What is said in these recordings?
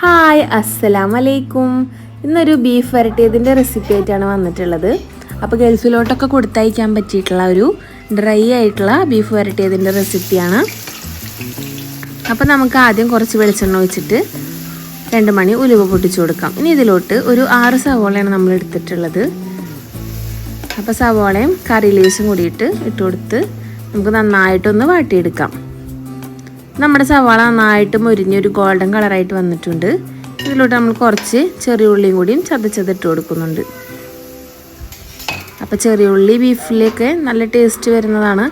Hi അസ്സലാം വലൈക്കും ഇന്നൊരു ബീഫ് വരട്ടിയതിന്റെ റെസിപ്പി ആയിട്ടാണ് വന്നിട്ടുള്ളത്. അപ്പോൾ ഗൾഫിലോട്ടൊക്കെ കൊടുത്തയക്കാൻ പറ്റിയിട്ടുള്ള ഒരു ഡ്രൈ ആയിട്ടുള്ള ബീഫ് വരട്ടിയതിന്റെ റെസിപ്പിയാണ് അപ്പോൾ നമുക്ക് ആദ്യം കുറച്ച് വെളിച്ചെണ്ണ ഒഴിച്ചിട്ട് രണ്ട് മണി ഉലുവ പൊട്ടിച്ചു കൊടുക്കാം. ഇനി ഇതിലോട്ട് ഒരു ആറ് സവോളയാണ് നമ്മൾ എടുത്തിട്ടുള്ളത്. അപ്പോൾ സവോളയും കറി ലീവ്സും കൂടിയിട്ട് ഇട്ട് കൊടുത്ത് നമുക്ക് നന്നായിട്ടൊന്ന് വാട്ടിയെടുക്കാം. നമ്മുടെ സവാള നന്നായിട്ട് മുരിഞ്ഞൊരു ഗോൾഡൻ കളറായിട്ട് വന്നിട്ടുണ്ട്. ഇതിലോട്ട് നമ്മൾ കുറച്ച് ചെറിയ ഉള്ളിയും കൂടിയും ചതച്ചതിട്ട് കൊടുക്കുന്നുണ്ട്. അപ്പോൾ ചെറിയ ഉള്ളി ബീഫിലേക്ക് നല്ല ടേസ്റ്റ് വരുന്നതാണ്.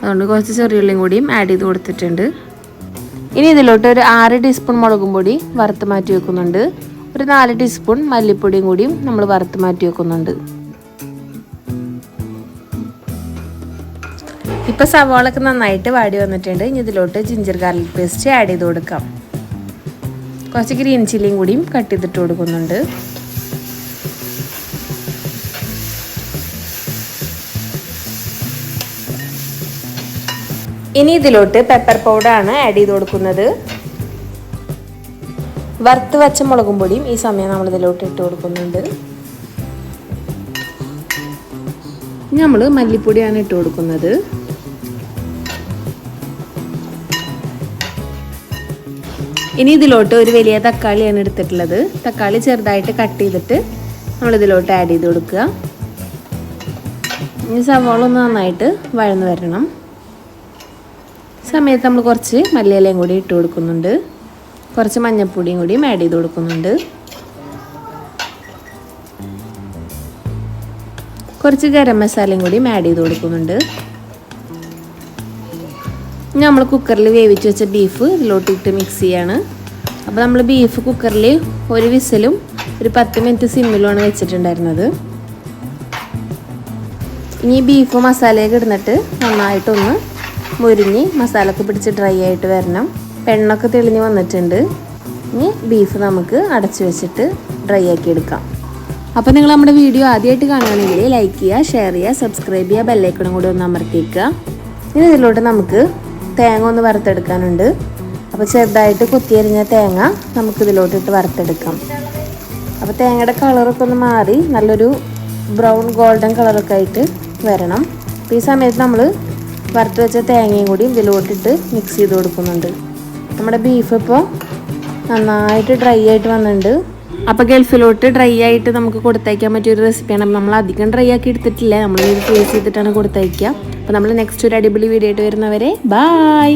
അതുകൊണ്ട് കുറച്ച് ചെറിയ ഉള്ളിയും കൂടിയും ആഡ് ചെയ്ത് കൊടുത്തിട്ടുണ്ട്. ഇനി ഇതിലോട്ട് ഒരു ആറ് ടീസ്പൂൺ മുളകും പൊടി വറുത്ത് മാറ്റി വെക്കുന്നുണ്ട്. ഒരു നാല് ടീസ്പൂൺ മല്ലിപ്പൊടിയും കൂടിയും നമ്മൾ വറുത്ത് മാറ്റി വെക്കുന്നുണ്ട്. ഇപ്പോൾ സവാളൊക്കെ നന്നായിട്ട് വാടി വന്നിട്ടുണ്ട്. ഇനി ഇതിലോട്ട് ജിഞ്ചർ ഗാർലിക് പേസ്റ്റ് ആഡ് ചെയ്ത് കൊടുക്കാം. കുറച്ച് ഗ്രീൻ ചില്ലിയും കൂടിയും കട്ട് ചെയ്തിട്ട് കൊടുക്കുന്നുണ്ട്. ഇനി ഇതിലോട്ട് പെപ്പർ പൗഡർ ആണ് ആഡ് ചെയ്ത് കൊടുക്കുന്നത്. വറുത്ത് വച്ച മുളകും പൊടിയും ഈ സമയം നമ്മൾ ഇതിലോട്ട് ഇട്ട് കൊടുക്കുന്നുണ്ട്. നമ്മൾ മല്ലിപ്പൊടിയാണ് ഇട്ട് കൊടുക്കുന്നത്. ഇനി ഇതിലോട്ട് ഒരു വലിയ തക്കാളിയാണ് എടുത്തിട്ടുള്ളത്. തക്കാളി ചെറുതായിട്ട് കട്ട് ചെയ്തിട്ട് നമ്മൾ ഇതിലോട്ട് ആഡ് ചെയ്ത് കൊടുക്കുക. ഇനി സവാള ഒന്ന് നന്നായിട്ട് വഴന്നു വരണം. സമയത്ത് നമ്മൾ കുറച്ച് മല്ലിയിലയും കൂടി ഇട്ട് കൊടുക്കുന്നുണ്ട്. കുറച്ച് മഞ്ഞൾപ്പൊടിയും കൂടിയും ആഡ് ചെയ്ത് കൊടുക്കുന്നുണ്ട്. കുറച്ച് ഗരം മസാലയും കൂടിയും ആഡ് ചെയ്ത് കൊടുക്കുന്നുണ്ട്. ഇനി നമ്മൾ കുക്കറിൽ വേവിച്ച് വെച്ച ബീഫ് ഇതിലോട്ട് ഇട്ട് മിക്സ് ചെയ്യാണ്. അപ്പോൾ നമ്മൾ ബീഫ് കുക്കറിൽ ഒരു വിസലും ഒരു പത്ത് മിനിറ്റ് സിമ്മിലുമാണ് വെച്ചിട്ടുണ്ടായിരുന്നത്. ഇനി ബീഫ് മസാലയൊക്കെ ഇടുന്നിട്ട് നന്നായിട്ടൊന്ന് മുരിഞ്ഞ് മസാലയൊക്കെ പിടിച്ച് ഡ്രൈ ആയിട്ട് വരണം. പെണ്ണൊക്കെ തെളിഞ്ഞ് വന്നിട്ടുണ്ട്. ഇനി ബീഫ് നമുക്ക് അടച്ചു വെച്ചിട്ട് ഡ്രൈ ആക്കി എടുക്കാം. അപ്പോൾ നിങ്ങൾ നമ്മുടെ വീഡിയോ ആദ്യമായിട്ട് കാണുകയാണെങ്കിൽ ലൈക്ക് ചെയ്യുക ഷെയർ ചെയ്യുക സബ്സ്ക്രൈബ് ചെയ്യുക ബെല്ലൈക്കണും കൂടി ഒന്ന് അമർത്തിക്കുക ഇനി ഇതിലോട്ട് നമുക്ക് തേങ്ങ ഒന്ന് വറുത്തെടുക്കാനുണ്ട്. അപ്പോൾ ചെറുതായിട്ട് കുത്തിയരിഞ്ഞ തേങ്ങ നമുക്ക് ഇതിലോട്ടിട്ട് വറുത്തെടുക്കാം. അപ്പോൾ തേങ്ങയുടെ കളറൊക്കെ ഒന്ന് മാറി നല്ലൊരു ബ്രൗൺ ഗോൾഡൻ കളറൊക്കെ ആയിട്ട് വരണം. അപ്പോൾ ഈ സമയത്ത് നമ്മൾ വറുത്ത് വെച്ച തേങ്ങയും കൂടി ഇതിലോട്ടിട്ട് മിക്സ് ചെയ്ത് കൊടുക്കുന്നുണ്ട്. നമ്മുടെ ബീഫ് ഇപ്പോൾ നന്നായിട്ട് ഡ്രൈ ആയിട്ട് വന്നിട്ടുണ്ട്. അപ്പോൾ ഗൾഫിലോട്ട് ഡ്രൈ ആയിട്ട് നമുക്ക് കൊടുത്തയക്കാൻ പറ്റിയൊരു റെസിപ്പിയാണ് നമ്മൾ അധികം ഡ്രൈ ആക്കി എടുത്തിട്ടില്ല. നമ്മൾ ഫേസ് ചെയ്തിട്ടാണ് കൊടുത്തയക്കുക. അപ്പോൾ നമ്മൾ നെക്സ്റ്റ് ഒരു അടിപൊളി വീഡിയോ ആയിട്ട് വരുന്നവരെ ബായ്